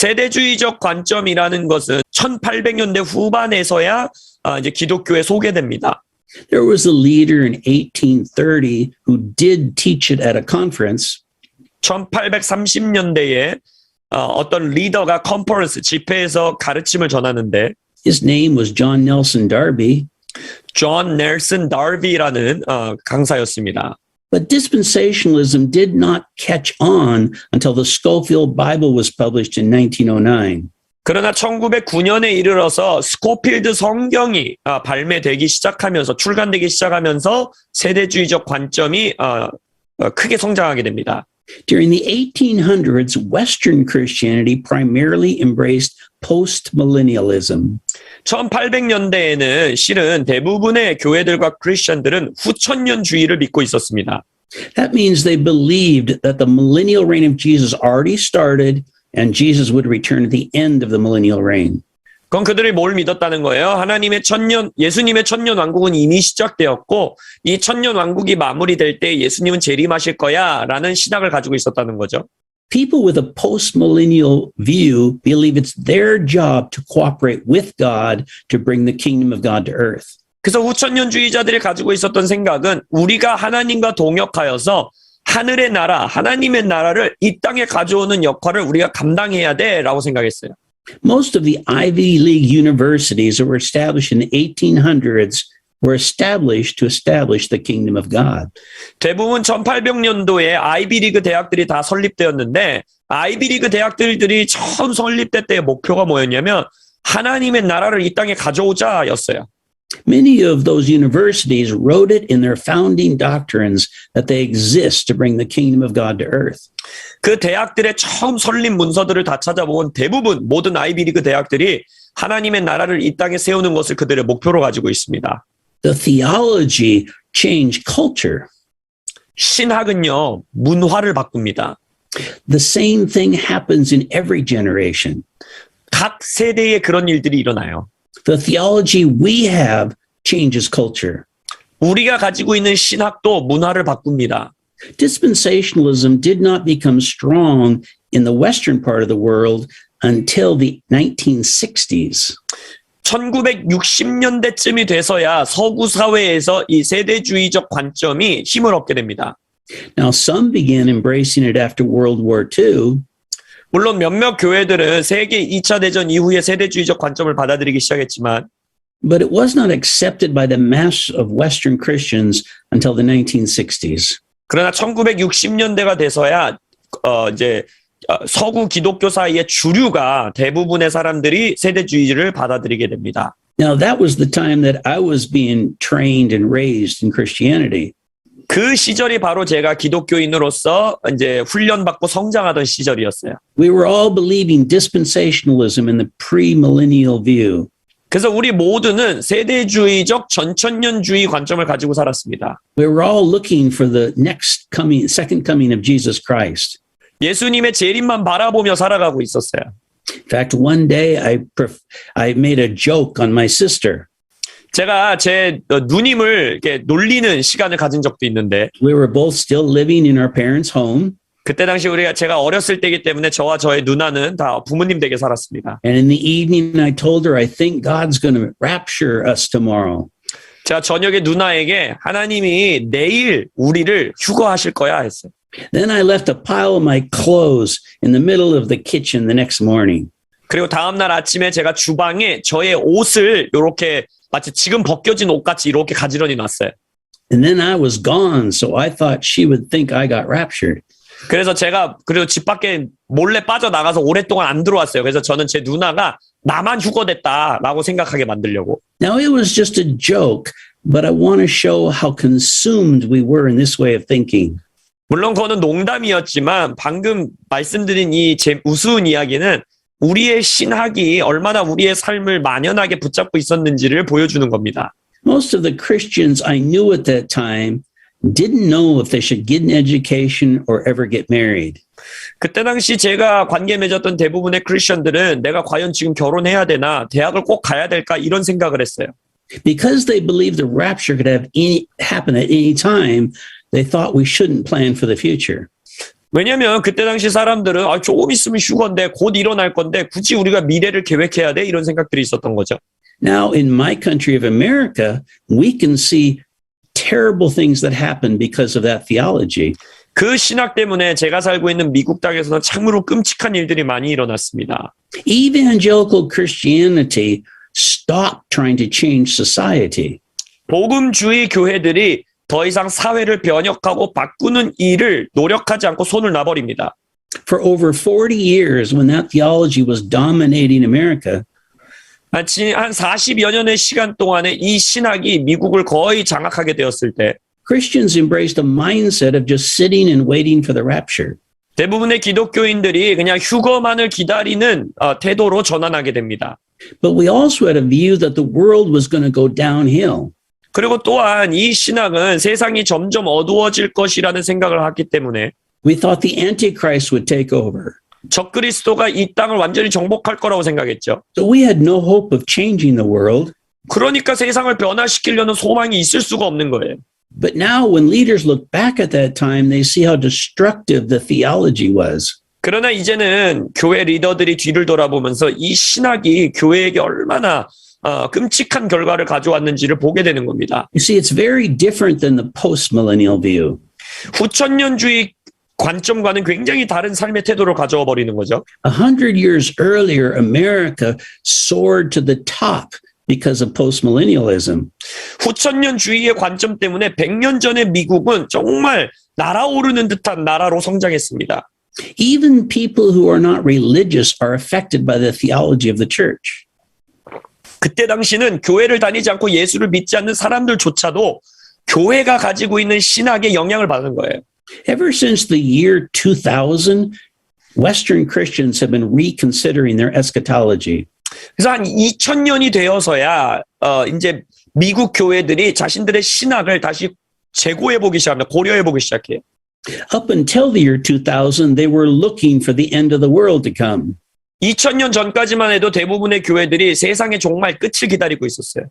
세대주의적 관점이라는 것은 1800년대 후반에서야 아, 이제 기독교에 소개됩니다. There was a leader in 1830 who did teach it at a conference, 1830년대에 어, 떤 리더가 컨퍼런스 집회에서 가르침을 전하는데 his name was John Nelson Darby. 존 넬슨 다비라는 어, 강사였습니다. But dispensationalism did not catch on until the Schofield Bible was published in 1909. 그러나 1909년에 이르러서 스코필드 성경이 아, 발매되기 시작하면서 출간되기 시작하면서 세대주의적 관점이 어, 어, 크게 성장하게 됩니다. During the 1800s, Western Christianity primarily embraced postmillennialism. 1800년대에는 실은 대부분의 교회들과 크리스천들은 후천년주의를 믿고 있었습니다. That means they believed that the millennial reign of Jesus already started and Jesus would return at the end of the millennial reign. 그건 그들이 뭘 믿었다는 거예요? 하나님의 천년, 예수님의 천년 왕국은 이미 시작되었고, 이 천년 왕국이 마무리될 때 예수님은 재림하실 거야, 라는 신학을 가지고 있었다는 거죠. People with a postmillennial view believe it's their job to cooperate with God to bring the kingdom of God to earth. 그래서 후천년주의자들이 가지고 있었던 생각은 우리가 하나님과 동역하여서 하늘의 나라, 하나님의 나라를 이 땅에 가져오는 역할을 우리가 감당해야 돼, 라고 생각했어요. Most of the Ivy League universities that were established in the 1800s were established to establish the kingdom of God. 대부분 1800년도에 아이비리그 대학들이 다 설립되었는데 아이비리그 대학들이 처음 설립될 때의 목표가 뭐였냐면 하나님의 나라를 이 땅에 가져오자였어요. Many of those universities wrote it in their founding doctrines that they exist to bring the kingdom of God to earth. 그 대학들의 처음 설립 문서들을 다 찾아보면 대부분 모든 아이비리그 대학들이 하나님의 나라를 이 땅에 세우는 것을 그들의 목표로 가지고 있습니다. The theology changed culture. 신학은요 문화를 바꿉니다. The same thing happens in every generation. 각 세대에 그런 일들이 일어나요. The theology we have changes culture. 우리가 가지고 있는 신학도 문화를 바꿉니다. Dispensationalism did not become strong in the Western part of the world until the 1960s. 1960년대쯤이 돼서야 서구 사회에서 이 세대주의적 관점이 힘을 얻게 됩니다. Now, some began embracing it after World War II, 물론 몇몇 교회들은 세계 2차 대전 이후에 세대주의적 관점을 받아들이기 시작했지만 but it was not accepted by the mass of Western Christians until the 1960s. 그러나 1960년대가 돼서야 어 이제 어, 서구 기독교 사이의 주류가 대부분의 사람들이 세대주의를 받아들이게 됩니다. Now, that was the time that I was being trained and raised in Christianity. 그 시절이 바로 제가 기독교인으로서 이제 훈련받고 성장하던 시절이었어요. We were all believing dispensationalism in the premillennial view. 그래서 우리 모두는 세대주의적 전천년주의 관점을 가지고 살았습니다. We were all looking for the next coming, second coming of Jesus Christ. 예수님의 재림만 바라보며 살아가고 있었어요. In fact, one day I, pref- I made a joke on my sister. 제가 제 어, 누님을 이렇게 놀리는 시간을 가진 적도 있는데 We were both still living in our parents' home. 그때 당시 우리가 제가 어렸을 때이기 때문에 저와 저의 누나는 다 부모님 댁에 살았습니다. And in the evening, I told her, I think God's going to rapture us tomorrow. 제가 저녁에 누나에게 하나님이 내일 우리를 휴거하실 거야 했어요. Then I left a pile of my clothes in the middle of the kitchen the next morning. 그리고 다음 날 아침에 제가 주방에 저의 옷을 이렇게 마치 지금 벗겨진 옷 같이 이렇게 가지런히 놨어요. And then I was gone. So I thought she would think I got raptured. 그래서 제가 그리고 집 밖에 몰래 빠져나가서 오랫동안 안 들어왔어요. 그래서 저는 제 누나가 나만 휴거됐다라고 생각하게 만들려고. Now, it was just a joke, but I want to show how consumed we were in this way of thinking. 물론 그거는 농담이었지만 방금 말씀드린 이 제 우스운 이야기는 우리의 신학이 얼마나 우리의 삶을 만연하게 붙잡고 있었는지를 보여주는 겁니다. Most of the Christians I knew at that time didn't know if they should get an education or ever get married. 그때 당시 제가 관계 맺었던 대부분의 크리스천들은 내가 과연 지금 결혼해야 되나 대학을 꼭 가야 될까 이런 생각을 했어요. Because they believed the rapture could have any, happen at any time, they thought we shouldn't plan for the future. 왜냐면 그때 당시 사람들은 아, 조금 있으면 휴건데 곧 일어날 건데 굳이 우리가 미래를 계획해야 돼 이런 생각들이 있었던 거죠. Now, in my country of America, we can see terrible things that happen because of that theology. 그 신학 때문에 제가 살고 있는 미국 땅에서는 참으로 끔찍한 일들이 많이 일어났습니다. Evangelical Christianity stopped trying to change society. 복음주의 교회들이 더 이상 사회를 변혁하고 바꾸는 일을 노력하지 않고 손을 놔버립니다. For over 40 years, when that theology was dominating America, 한 40여 년의 시간 동안에 이 신학이 미국을 거의 장악하게 되었을 때 Christians embraced a mindset of just sitting and waiting for the rapture. 대부분의 기독교인들이 그냥 휴거만을 기다리는 어, 태도로 전환하게 됩니다. But we also had a view that the world was going to go downhill. 그리고 또한 이 신학은 세상이 점점 어두워질 것이라는 생각을 했기 때문에 We thought the Antichrist would take over. 적그리스도가 이 땅을 완전히 정복할 거라고 생각했죠. So we had no hope of changing the world. 그러니까 세상을 변화시키려는 소망이 있을 수가 없는 거예요. But now, when leaders look back at that time, they see how destructive the theology was. 그러나 이제는 교회 리더들이 뒤를 돌아보면서 이 신학이 교회에게 얼마나 어, 끔찍한 결과를 가져왔는지를 보게 되는 겁니다. You see, it's very different than the postmillennial view. 후천년주의 관점과는 굉장히 다른 삶의 태도를 가져와 버리는 거죠. A hundred years earlier, America soared to the top because of postmillennialism. 후천년주의의 관점 때문에 100년 전의 미국은 정말 날아오르는 듯한 나라로 성장했습니다. Even people who are not religious are affected by the theology of the church. 그때 당시는 교회를 다니지 않고 예수를 믿지 않는 사람들조차도 교회가 가지고 있는 신학의 영향을 받는 거예요. Ever since the year 2000, Western Christians have been reconsidering their eschatology. 그래서 한 2000년이 되어서야 어 이제 미국 교회들이 자신들의 신학을 다시 재고해 보기 시작합니다. 고려해 보기 시작해요. Up until the year 2000, they were looking for the end of the world to come. 2000년 전까지만 해도 대부분의 교회들이 세상의 종말 끝을 기다리고 있었어요.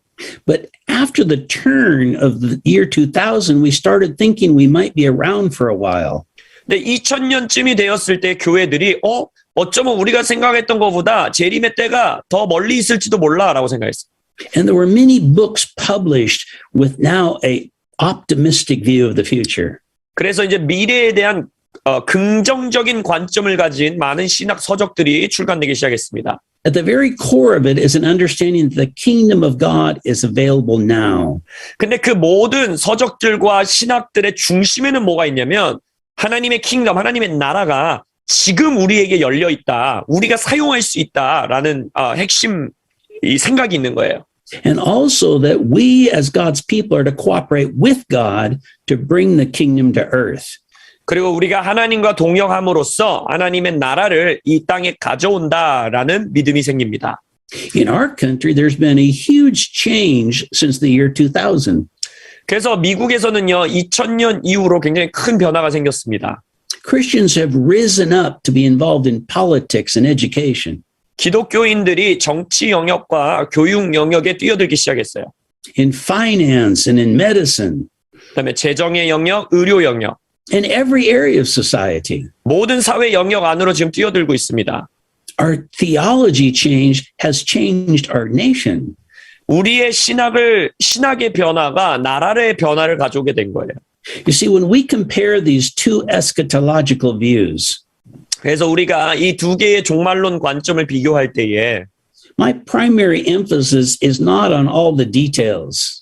But after the turn of the year 2000, we started thinking we might be around for a while. 근데 2000년쯤이 되었을 때 교회들이 어 어쩌면 우리가 생각했던 것보다 재림의 때가 더 멀리 있을지도 몰라라고 생각했어요. And there were many books published with now a optimistic view of the future. 그래서 이제 미래에 대한 어, 긍정적인 관점을 가진 많은 신학 서적들이 출간되기 시작했습니다. At the very core of it is an understanding that the kingdom of God is available now. 근데 그 모든 서적들과 신학들의 중심에는 뭐가 있냐면 하나님의 킹덤, 하나님의 나라가 지금 우리에게 열려 있다. 우리가 사용할 수 있다라는 어, 핵심 이 생각이 있는 거예요. And also that we as God's people are to cooperate with God to bring the kingdom to earth. 그리고 우리가 하나님과 동역함으로써 하나님의 나라를 이 땅에 가져온다라는 믿음이 생깁니다. In our country, there's been a huge change since the year 2000. 그래서 미국에서는요, 2000년 이후로 굉장히 큰 변화가 생겼습니다. Christians have risen up to be involved in politics and education, 기독교인들이 정치 영역과 교육 영역에 뛰어들기 시작했어요. in finance and in medicine, 그다음에 재정의 영역, 의료 영역, in every area of society. 모든 사회 영역 안으로 지금 뛰어들고 있습니다. Our theology change has changed our nation. 우리의 신학을 신학의 변화가 나라의 변화를 가져오게 된 거예요. You see, when we compare these two eschatological views, 그래서 우리가 이 두 개의 종말론 관점을 비교할 때에 my primary emphasis is not on all the details.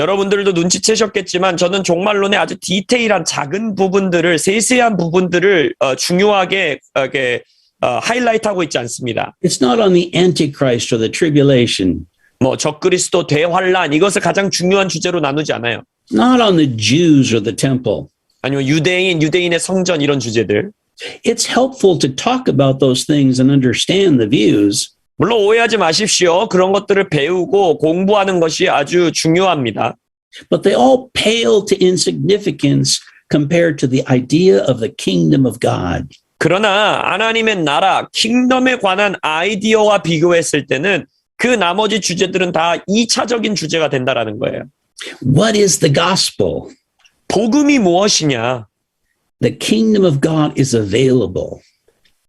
여러분들도 눈치채셨겠지만 저는 종말론의 아주 디테일한 작은 부분들을 세세한 부분들을 어, 중요하게 어, 이렇게 어, 하이라이트하고 있지 않습니다. It's not on the Antichrist or the tribulation, 뭐 적그리스도 대환란 이것을 가장 중요한 주제로 나누지 않아요. not on the Jews or the temple. 아니면 유대인, 유대인의 성전 이런 주제들. It's helpful to talk about those things and understand the views, 물론 오해하지 마십시오. 그런 것들을 배우고 공부하는 것이 아주 중요합니다. but they all pale to insignificance compared to the idea of the kingdom of God. 그러나 하나님의 나라, 킹덤에 관한 아이디어와 비교했을 때는 그 나머지 주제들은 다 2차적인 주제가 된다라는 거예요. What is the gospel? 복음이 무엇이냐? the kingdom of God is available.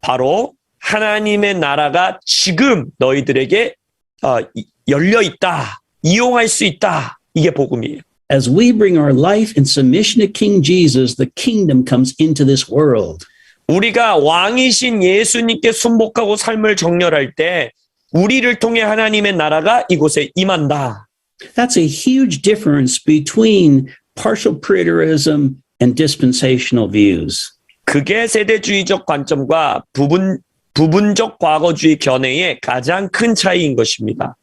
바로 하나님의 나라가 지금 너희들에게 어, 이- 열려 있다. 이용할 수 있다. 이게 복음이에요. As we bring our life in submission to King Jesus, the kingdom comes into this world. 우리가 왕이신 예수님께 순복하고 삶을 정렬할 때 우리를 통해 하나님의 나라가 이곳에 임한다. That's a huge difference between partial preterism and dispensational views. 그게 세대주의적 관점과 부분 부분적 과거주의 견해의 가장 큰 차이인 것입니다.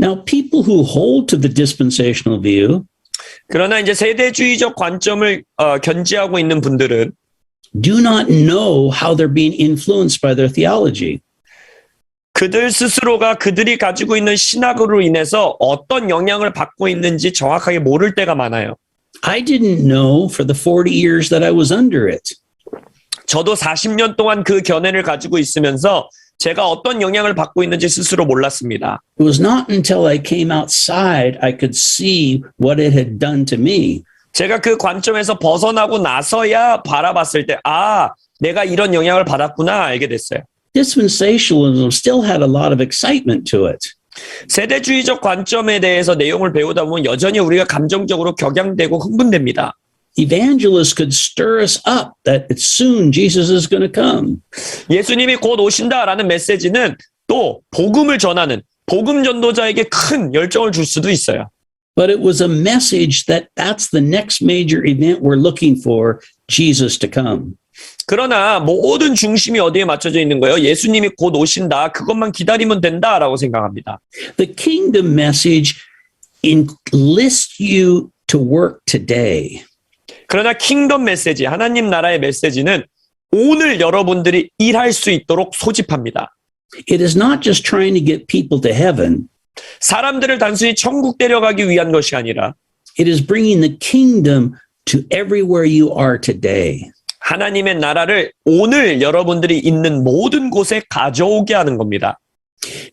Now, people who hold to the dispensational view 그러나 이제 세대주의적 관점을 어, 견지하고 있는 분들은 do not know how they're being influenced by their theology. 그들 스스로가 그들이 가지고 있는 신학으로 인해서 어떤 영향을 받고 있는지 정확하게 모를 때가 많아요. I didn't know for the 40 years that I was under it. 저도 40년 동안 그 견해를 가지고 있으면서 제가 어떤 영향을 받고 있는지 스스로 몰랐습니다. It was not until I came outside I could see what it had done to me. 제가 그 관점에서 벗어나고 나서야 바라봤을 때, 아, 내가 이런 영향을 받았구나 알게 됐어요. Dispensationalism still had a lot of excitement to it. 세대주의적 관점에 대해서 내용을 배우다 보면 여전히 우리가 감정적으로 격양되고 흥분됩니다. Evangelists could stir us up that it's soon Jesus is going to come. 예수님이 곧 오신다라는 메시지는 또 복음을 전하는 복음 전도자에게 큰 열정을 줄 수도 있어요. But it was a message that that's the next major event we're looking for Jesus to come. 그러나 모든 중심이 어디에 맞춰져 있는 거예요? 예수님이 곧 오신다. 그것만 기다리면 된다라고 생각합니다. The kingdom message enlists you to work today. 그러나 킹덤 메시지, 하나님 나라의 메시지는 오늘 여러분들이 일할 수 있도록 소집합니다. It is not just trying to get people to heaven, 사람들을 단순히 천국 데려가기 위한 것이 아니라 it is bringing the kingdom to everywhere you are today. 하나님의 나라를 오늘 여러분들이 있는 모든 곳에 가져오게 하는 겁니다.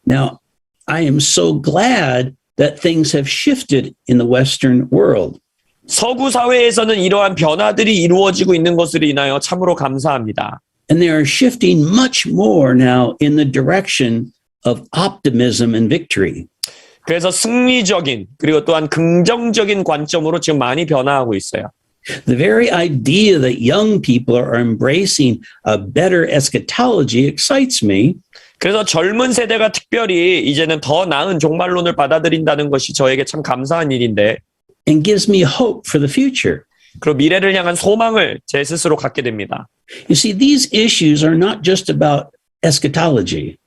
Now, I am so glad that things have shifted in the Western world. 서구 사회에서는 이러한 변화들이 이루어지고 있는 것으로 인하여 참으로 감사합니다. And they are shifting much more now in the direction of optimism and victory. 그래서 승리적인 그리고 또한 긍정적인 관점으로 지금 많이 변화하고 있어요. The very idea that young people are embracing a better eschatology excites me 그래서 젊은 세대가 특별히 이제는 더 나은 종말론을 받아들인다는 것이 저에게 참 감사한 일인데 and gives me hope for the future. 그리고 미래를 향한 소망을 제 스스로 갖게 됩니다. You see, these issues are not just about eschatology.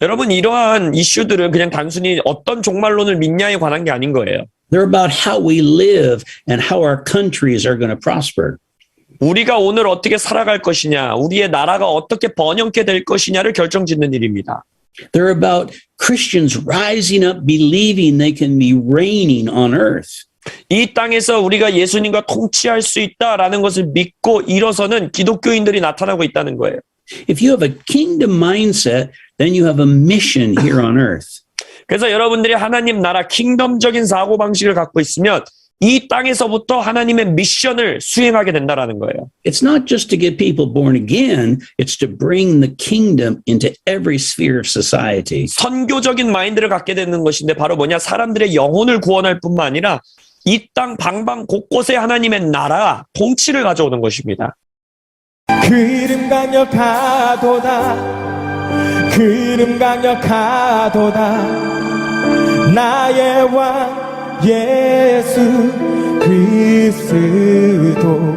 여러분 이러한 이슈들은 그냥 단순히 어떤 종말론을 믿냐에 관한 게 아닌 거예요. They're about how we live and how our countries are going to prosper. 우리가 오늘 어떻게 살아갈 것이냐, 우리의 나라가 어떻게 번영케 될 것이냐를 결정짓는 일입니다. They're about Christians rising up, believing they can be reigning on earth. 이 땅에서 우리가 예수님과 통치할 수 있다라는 것을 믿고 일어서는 기독교인들이 나타나고 있다는 거예요. If you have a kingdom mindset, then you have a mission here on earth. 그래서 여러분들이 하나님 나라 킹덤적인 사고 방식을 갖고 있으면 이 땅에서부터 하나님의 미션을 수행하게 된다라는 거예요. It's not just to get people born again, it's to bring the kingdom into every sphere of society. 선교적인 마인드를 갖게 되는 것인데 바로 뭐냐? 사람들의 영혼을 구원할 뿐만 아니라 이 땅 방방 곳곳에 하나님의 나라 통치를 가져오는 것입니다. 그 이름 강력하도다. 그 이름 강력하도다. 나의 왕 예수 그리스도